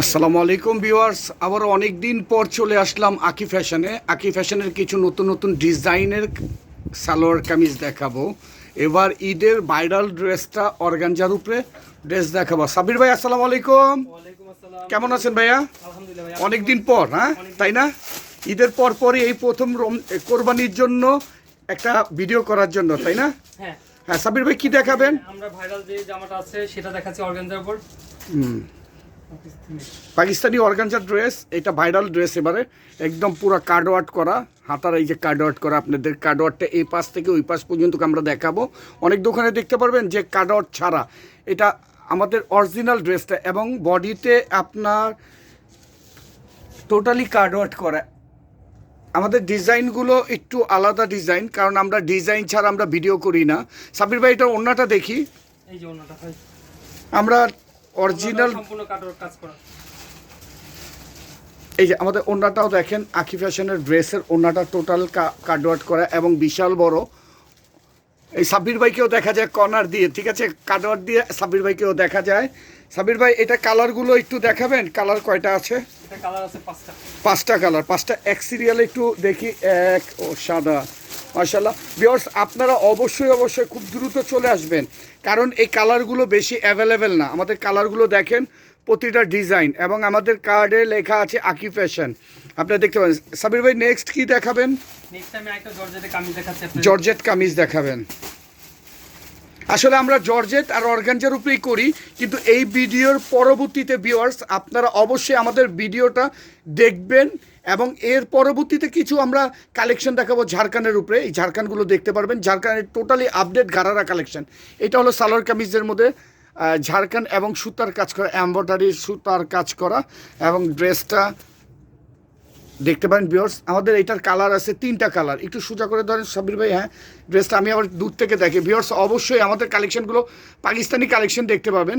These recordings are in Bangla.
আসসালামু আলাইকুম ভিউয়ার্স আবার অনেক দিন পর চলে আসলাম আকি ফ্যাশনে। আকি ফ্যাশনের কিছু নতুন নতুন ডিজাইনের সালোয়ার কামিজ দেখাবো। এবার ঈদের ভাইরাল ড্রেসটা অর্গানজার উপরে ড্রেস দেখাবো। সাবির ভাই আসসালামু আলাইকুম। কেমন আছেন ভাইয়া? আলহামদুলিল্লাহ অনেক দিন পর হ্যাঁ? তাই না? ঈদের পর পরই এই প্রথম রম- কোরবানির জন্য একটা ভিডিও করার জন্য তাই না? হ্যাঁ। হ্যাঁ সাবির ভাই কি দেখাবেন? আমরা ভাইরাল যে জামাটা আছে সেটা দেখাচ্ছি অর্গানজার উপর। হুম। পাকিস্তানি অর্গানজার ড্রেস এটা ভাইরাল ড্রেস এবারে। একদম পুরো কার্ডওয়ার্ট করা। হাতার এই যে কার্ডওয়ার্ট করা আপনাদের কার্ডওয়ার্টটা এই পাশ থেকে ওই পাশ পর্যন্ত আমরা দেখাবো। অনেক দোকানে দেখতে পারবেন যে কার্ডওয়ার্ট ছাড়া। এটা আমাদের অরিজিনাল ড্রেসটা এবং বডিতে আপনার টোটালি কার্ডওয়ার্ট করা। আমাদের ডিজাইনগুলো একটু আলাদা ডিজাইন কারণ আমরা ডিজাইন ছাড়া আমরা ভিডিও করি না। সাবির ভাই এটা অন্যটা দেখি। এই যে ওনাটা ভাই। আমরা অরিজিনাল সম্পূর্ণ কাটর কাজ করা। এই যে আমাদের ওন্নাটাও দেখেন আখি ফ্যাশনের ড্রেসের ওন্নাটা টোটাল কার্ডওয়ার্ট করা এবং বিশাল বড়। এই সাব্বির ভাইকেও দেখা যায় কর্নার দিয়ে ঠিক আছে? কার্ডওয়ার্ট দিয়ে সাব্বির ভাইকেও দেখা যায়। সাব্বির ভাই এটা কালারগুলো একটু দেখাবেন? কালার কয়টা আছে? কালার আছে পাঁচটা। পাঁচটা কালার পাঁচটা এক সিরিয়ালে একটু দেখি এক ও সাদা। মার্শাল্লাহ বিয়ার্স আপনারা অবশ্যই অবশ্যই খুব দ্রুত চলে আসবেন। কারণ এই কালারগুলো বেশি অ্যাভেলেবেল না। আমাদের কালারগুলো দেখেন প্রতিটা ডিজাইন এবং আমাদের কার্ডে লেখা আছে আকি ফ্যাশন আপনারা দেখতে পাবেন সাবির ভাই নেক্সট কি দেখাবেন? জর্জেটে কামিজ জর্জেট দেখাবেন। আসলে আমরা জর্জেট আর অর্গানজার উপরেই করি কিন্তু এই ভিডিওর পরবর্তীতে ভিউয়ার্স আপনারা অবশ্যই আমাদের ভিডিওটা দেখবেন এবং এর পরবর্তীতে কিছু আমরা কালেকশন দেখাবো ঝাড়খণ্ডের উপরে। এই ঝাড়খণ্ডগুলো দেখতে পারবেন। ঝাড়খান্ডের টোটালি আপডেট গারারা কালেকশন এটা হলো সালোয়ার কামিজের মধ্যে ঝাড়খণ্ড এবং সুতার কাজ করা এম্ব্রয়ডারি সুতার কাজ করা এবং ড্রেসটা দেখতে পারেন বিয়ার্স আমাদের এটার কালার আছে তিনটা কালার একটু সোজা করে ধরেন সাবির ভাই হ্যাঁ ড্রেসটা আমি আবার দূর থেকে দেখি। বিয়ার্স অবশ্যই আমাদের কালেকশনগুলো পাকিস্তানি কালেকশন দেখতে পাবেন।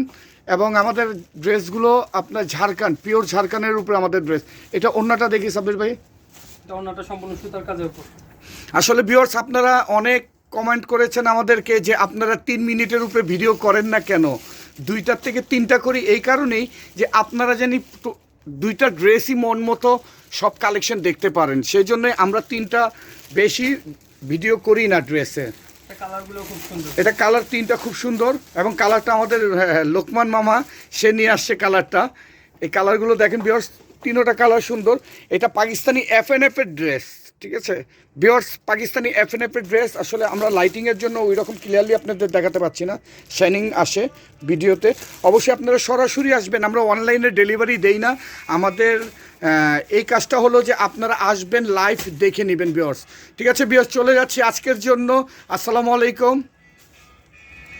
এবং আমাদের ড্রেসগুলো আপনার ঝাড়খান্ড পিওর ঝাড়খান্ডের উপরে আমাদের ড্রেস এটা অন্যটা দেখি সাবির ভাই। ওনাটা সম্পূর্ণ সুতার কাজের উপর। আসলে ভিউয়ার্স আপনারা অনেক কমেন্ট করেছেন আমাদেরকে যে আপনারা তিন মিনিটের উপরে ভিডিও করেন না কেন? দুইটার থেকে তিনটা করি এই কারণেই যে আপনারা জানি দুইটা ড্রেসই মন মতো সব কালেকশন দেখতে পারেন। সেই জন্য আমরা তিনটা বেশি ভিডিও করি না ড্রেসে এটা কালারগুলো খুব সুন্দর। এটা কালার তিনটা খুব সুন্দর এবং কালারটা আমাদের হ্যাঁ, লোকমান মামা সে নিয়ে আসছে কালারটা এই কালারগুলো দেখেন বিহার তিনোটা কালার সুন্দর। এটা পাকিস্তানি এফ এন এফ এর ড্রেস ঠিক আছে? বিয়ার্স পাকিস্তানি এফ এন এফ এর ড্রেস আসলে আমরা লাইটিংয়ের জন্য ওই রকম ক্লিয়ারলি আপনাদের দেখাতে পাচ্ছি না। শাইনিং আসে ভিডিওতে। অবশ্যই আপনারা সরাসরি আসবেন, আমরা অনলাইনে ডেলিভারি দেই না। আমাদের এই কাজটা হলো যে আপনারা আসবেন লাইভ দেখে নেবেন বিয়ার্স ঠিক আছে বিয়ার্স চলে যাচ্ছি আজকের জন্য। আসসালামু আলাইকুম।